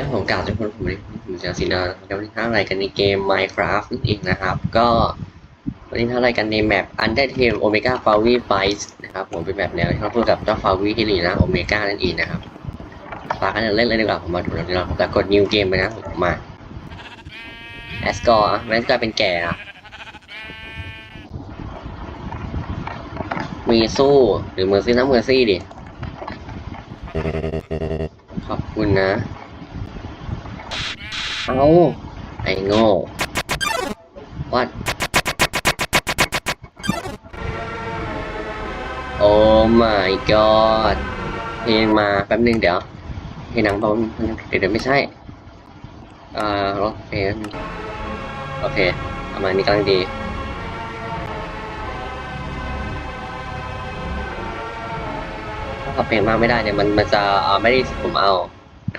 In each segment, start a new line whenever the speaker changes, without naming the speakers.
นี้ผมกล่าวทุกคนผมเลยผมจะสินาเราวันนี้ท่าอะไรกันในเกม Minecraft นั่นเองนะครับ ก็วันนี้ท่าอะไรกันในแมป Undertale Omega f a w y Fight นะครับผมเป็นแบบแนวที่เราพูดกับเจ้า f a w y ที่นี่นะ Omega นั่นเองนะครับฝากกันเล่นเลยดีกว่าผมมาดูแล้วเราจะกด New Game ไปนะผมมาแอสกอร์แมสกอร์เป็นแก่อะมีสู้หรือเมอร์ซี่นะเมอร์ซี่ดิขอบคุณนะ เอาไอ้โง่ what โอ้ my god เพลงมาแป๊บนึงเดี๋ยวเพลงหนังเบาเดี๋ยวเดี๋ยวไม่ใช่อ่ารถเพลงโอเคประมาณนี้กำลังดีถ้าขับเพลงมากไม่ได้เนี่ยมันมันจะไม่ได้ผมเอา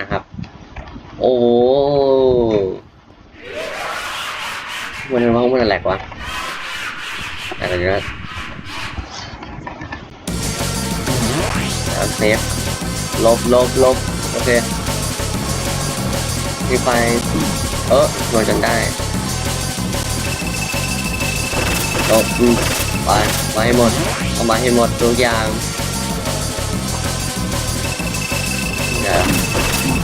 นะครับ โอ้โห มันว่ามันแหลกวะอะไรเนี้ยแล้วเซฟลบลบลบโอเคมีไฟเออโดนจนได้ลบอืมไปไปให้หมดเอามาให้หมดทุกอย่างเดี๋ยว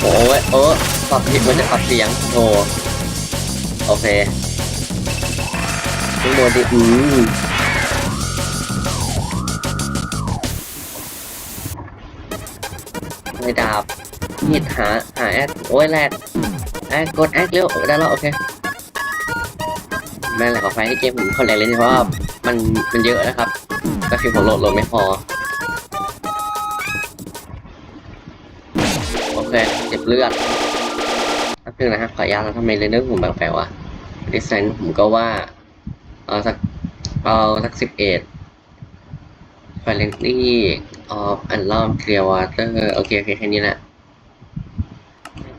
โอ้ยเออปรับผิดมันจะปรับเสียงโอ้โอเค ทุกโมดิอืมไม่ดาบหิดหาหาแอดโอ้ยแลกแอดกดแอดเร็วได้แล้วโอเคแม่แหละขอไฟให้เกมผมเขาแรงเล่นเพราะว่ามันมันเยอะนะครับก็คือผมโหลดโหลดไม่พอโอเคเจ็บเลือดแป๊บนึงนะครับขออนุญาตแล้วทำไมเลนเนอร์ผมแปลกๆวะดิสเซนผมก็ว่า เอาสักเอาสักสิบเอ็ดไฟเลนตี้ออฟอันลอมเคลียร์วอเตอร์โอเค โอเค แค่นี้แหละ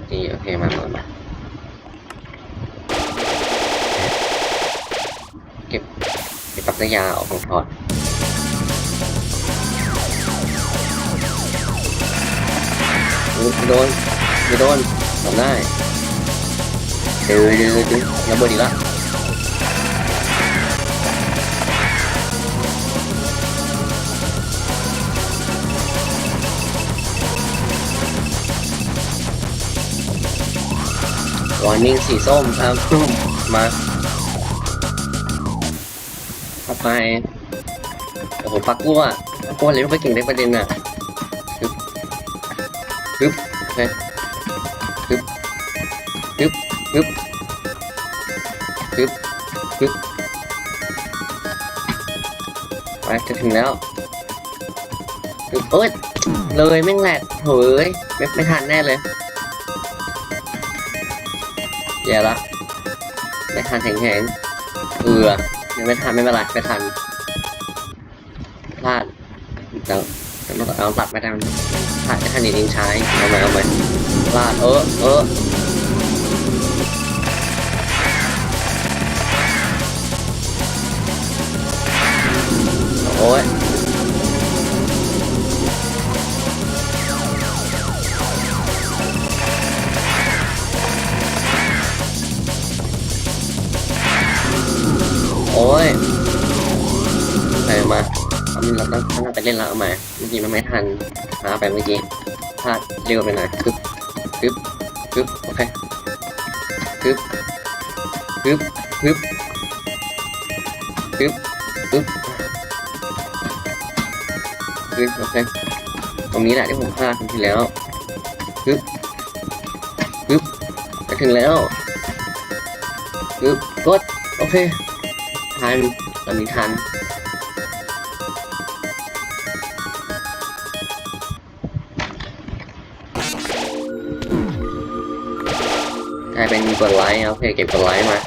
นี่โอเค มามามาเก็บเก็บปักตยาออกของถอดไม่โดนไม่โดนทำได้เดี๋ยวเดี๋ยวเดี๋ยวระเบิดอีกแล้ว อร์นิ่งสีส้มครับ มาต่อไปโอ้โหปักกู้อะปักกู้เลยไม่เก่งได้ประเด็นอะปึ๊บปึ๊บโอเคปึ๊บปึ๊บปึ๊บปึ๊บปึ๊บไปจะถึงแล้วปึ๊บเอ้ยเลยแม่งแหลกเฮ้ยไม่ไม่ทันแน่เลย แย่ละไม่ทันแข็งๆเอือยังไม่ทันไม่เป็นไรไม่ทันพลาดเดี๋ยวเราเอาตัดไม่ได้มันพลาดไม่ทันอีกนิงใช้เอาใหม่เอาใหม่พลาดเออเออโอ้ย ยไปมาเอามันเราต้องต้องไปเล่นแล้วเอาใหม่เมื่อกี้มันไม่ทันมาไปเมื่อกี้พลาดเร็วไปหน่อยปึ๊บปึ๊บปึ๊บโอเคปึ๊บปึ๊บปึ๊บปึ๊บปึ๊บปึ๊บโอเคตรงนี้แหละที่ผมพลาดครั้งที่แล้วปึ๊บปึ๊บไปถึงแล้วปึ๊บกดโอเค ทันตอนนี้ทันกลายเป็นกดไลค์โอเคเก็บกดไลค์มา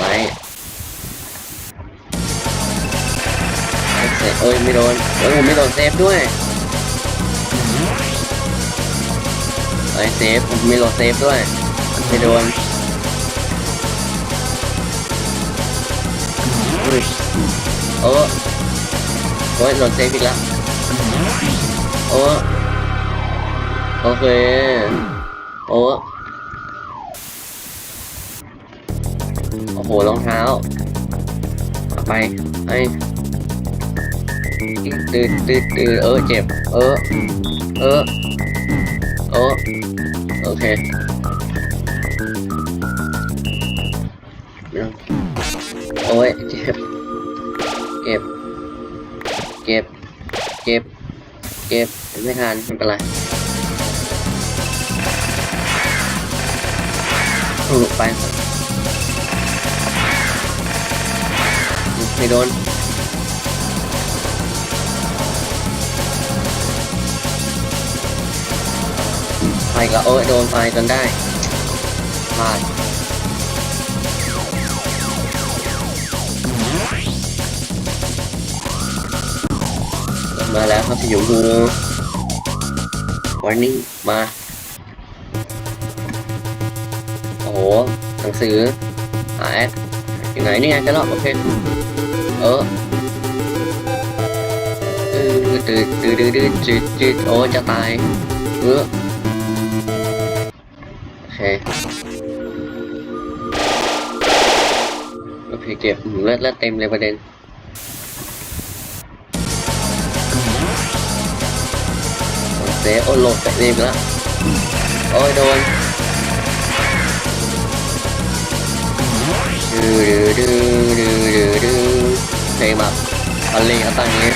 ไลค์เซฟเอ้ยไม่โดนเอ้ยผมไม่โดนเซฟด้วยเอ้ยเซฟผมไม่โดนเซฟด้วยไม่โดน ดิโอ้โอ้ยหล่นเซฟอีกแล้วโอ้โอเค โอ้โอ้โหรองเท้า ไปไอ้ตื่นตื่นตื่นเออเจ็บ เออ เออ เออ โอเค เก็บไม่ทันไม่เป็นไรหลุดไปไม่โดนไฟก็โอ้ยโดนไฟจนได้พลาด มาแล้วครับพี่หยูวันนี้มา โอ้โหหนังสือหาแอดยู่ไหนนี่ไงจะรอบโอเคเออตืดตืดตืดตืดตืดตืดตืดโอ้จะตายเออโอเคโอเคเก็บเลือดเลือดเต็มเลยประเด็น เซโอ้โหลดไปเรียบล้วโอ้ยโดนดื้อดื้อดื้อดื้อดื้อเพลงแบบอันเล่ครับตอนนี้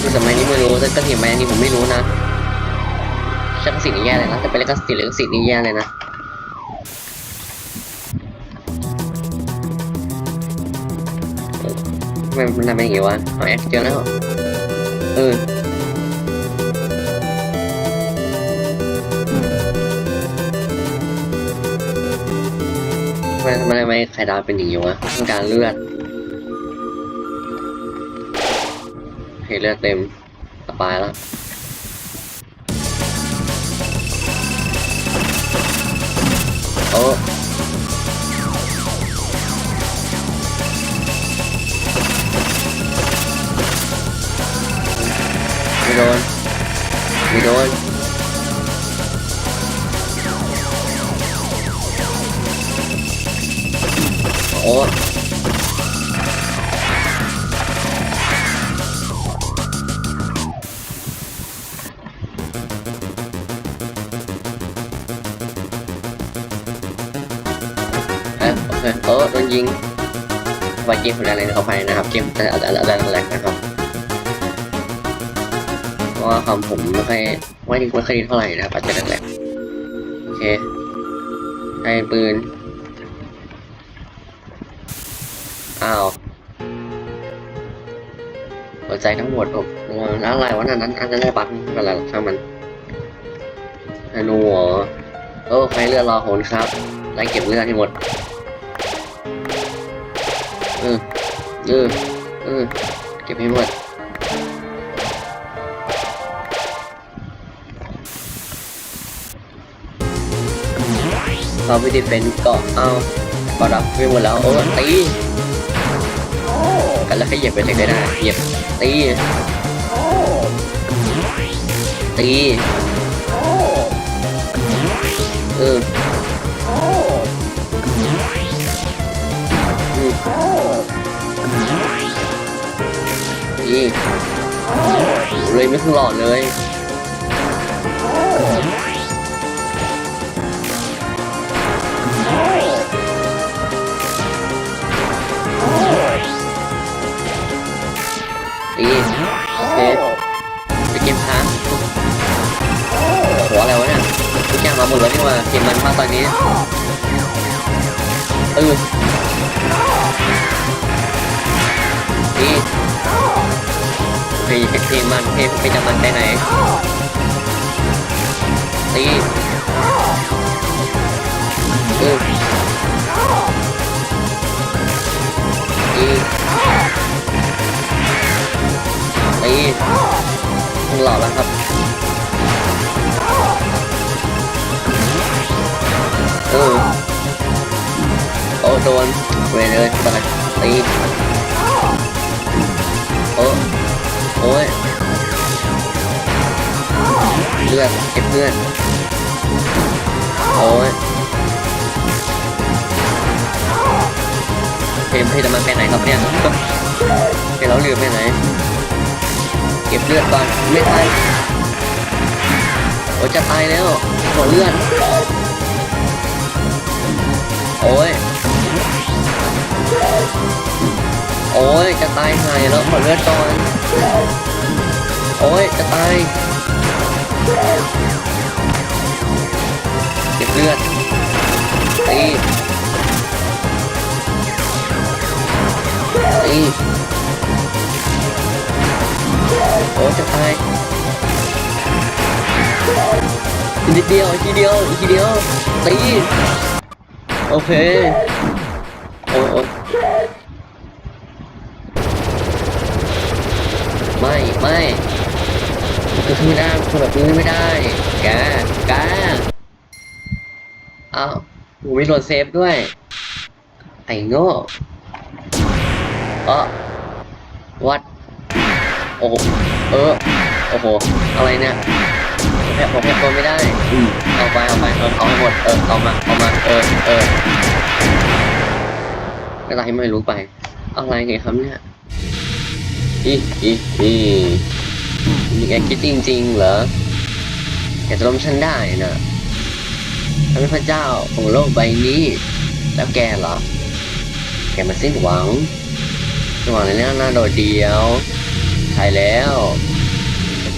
คือสมัยนี้ไม่รู้แต่ก็ถิ่นแมนนี่ผมไม่รู้นะชักสิทธิ์นี่แย่เลยนะแต่เป็นเลกสิทธิ์เลกสิทธิ์นี่แย่เลยนะทำไมมันทำเป็นอย่างงี้วะเอาแอคเจอแล้ว เออทำไมทำไมทำไมไข่ดาวเป็นอย่างงี้วะต้องการเลือดเฮ้เลือดเต็มสบายแล้วโอ้ ไม่โดนไม่โดนโอ้เอ๊ะโอเคเออโดน รนะเขาะครับเกมอะไรอะไรอะไรอะไรนะครับเพราะว่าคำผมไม่ค่อยไม่ดีไม่ค่อยดีเท่าไหร่นะครับอาจจะแหลกๆโอเคให้ปืน อ้าวหัวใจทั้งหมดผมแล้วอะไรวะนั่นนั้นอันนั้นได้บักไม่เป็นไรหรอกช่างมันธนูเหรอโอ้ใครเลือดรอโหนครับไล่เก็บเลือดให้หมด เออ เออ เออ เก็บให้หมด เขาไม่ได้เป็นเกาะเอาปรับไปหมดแล้วโอ้ตีกันแล้วขยับไปไหนได้เหยียบตีตีเอออืมตีเลยไม่ขึ้นหลอดเลย ตีโอเคไปเกมค้างหัวอะไรวะเนี่ยทุกอย่างมาหมดแล้วนี่หว่าเกมมันมากตอนนี้เออตีเพลงเพลงมันเพลงเพลงจะมันไปไหนตีเออตี ตีมึงหล่อแล้วครับเออโอ้โดนเวเลยไปตีโอ้โอ้ยเลือดเก็บเลือดโอ้ยเพมเพจะมาไปไหนครับเนี่ยเพเราลืมไปไหน ก็บเลือดก่อนไม่ทันโอ้จะตายแล้วขอเลือดโอ้ยโอ้ยจะตายหายแล้วขอเลือดก่อนโอ้ยจะตายเก็บเลือด นิดเดียวอีกทีเดียวอีกทีเดียวตีโอเคโอ้ยโอไม่ไม่คือไม่ได้คือแบบนี้ไม่ได้แกแกอ้าวหูไม่โหลดเซฟด้วย ไอ้โง่เออวัดโอ้เออ โอ้โห อะไรเนี่ยผมแพ้ผมแพ้ตัวไม่ได้ อืมเอาไปเอาไปเออเอาให้หมด เออ เอามา เอามา เออ เอออะไรไม่รู้ไป อะไรไงครับเนี่ย อีอีอีมีแกคิดจริงๆเหรอแกจะล้มฉันได้นะฉันเป็นพระเจ้าของโลกใบนี้ แล้วแกเหรอ แกมาสิ้นหวังสิ้นหวังในหน้าหน้าโดดเดียวใช่แล้วเพื่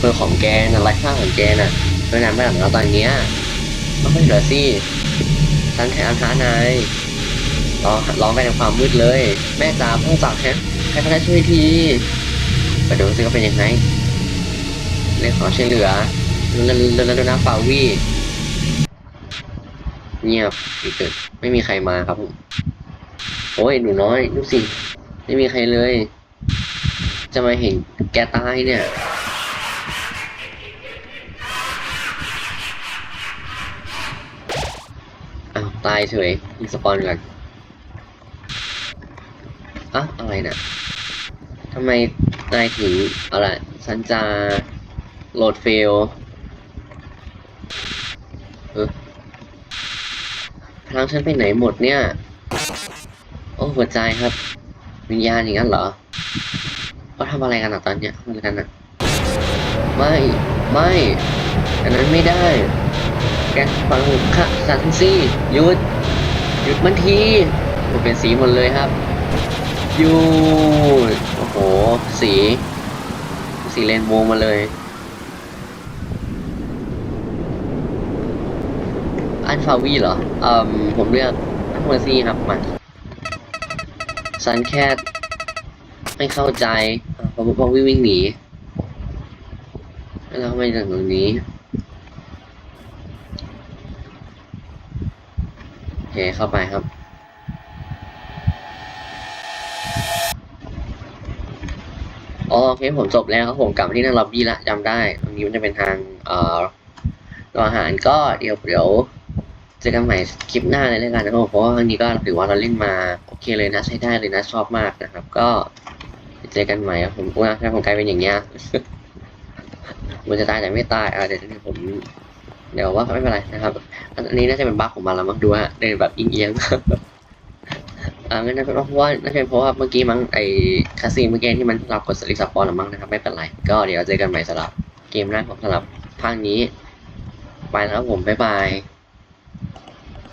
อของแกนะไร้ค่าของแกน่ะเพื่อนานไม่หลังแล้วตอนเนี้ยไม่เหลือสิฉันแทนท้านายร้องร้องไปในความมืดเลย แม่จ๋าพ่อจ๋าแฮะให้พระช่วยทีไปดูสิว่าเป็นยังไงเรื่องของช่วยเหลือแล้วแล้วแล้วนะฟาวี่เงียบอีกเกิไม่มีใครมาครับผมโอ้ยหนูน้อยดูสิ ไม่มีใครเลย จะมาเห็นแกตายเนี่ย อ้าวตายเฉยยิงสปอนก่อนอะอะไรน่ะทำไมนายถึงอะไรฉันจะโหลดเฟลเออพลังฉันไปไหนหมดเนี่ย โอ้หัวใจครับ วิญญาณอย่างนั้นเหรอเขาทำอะไรกันอะตอนเนี้ยทำอะไรกันอะ ไม่ ไม่อันนั้นไม่ได้ แกฟังค่ะสันซี่หยุด หยุดมันทีมันเป็นสีหมดเลยครับหยุดโอ้โห สี สีเรนโบว์มาเลย อันฟาวีเหรอเอ่มผมเลือกอันเมอร์ซี่ครับมาซันแค่ไม่เข้าใจเพราะเพราะวิ่งวิ่งหนีแล้วทำไมถึงตรงนี้ โอ เคเข้าไปครับอ๋อโอเคผมจบแล้วครับผมกลับที่นั่งล็อบบี้ละจำได้ตรงนี้มันจะเป็นทางเอ่อรออาหารก็เดี๋ยวเดี๋ยวเจอกันใหม่คลิปหน้าเลยแล้วกันนะครับเพราะว่าครั้งนี้ก็ถือว่าเราเล่นมาโอเคเลยนะใช้ได้เลยนะชอบมากนะครับ ก็เจอกันใหม่ครับผมว่าถ้าผมกลายเป็นอย่างเงี้ยมันจะตายแต่ไม่ตายอะเดี๋ยวเดี๋ยวผม เดี๋ยวว่าไม่เป็นไรนะครับ อันนี้น่าจะเป็นบั๊กของมันแล้วมั้งดูฮะเดินแบบเอียงอ่างั้นน่เพราะว่าน่าจะเป็นเพราะว่าเมื่อกี้มั้งไอคาซีนเมื่อกี้ที่มันเรากดสลิปสปอนหรือมั้งนะครับไม่เป็นไร ก็เดี๋ยวเจอกันใหม่สำหรับเกมหน้าของสำหรับภาคนี้ ไปแล้วผมบ๊ายบาย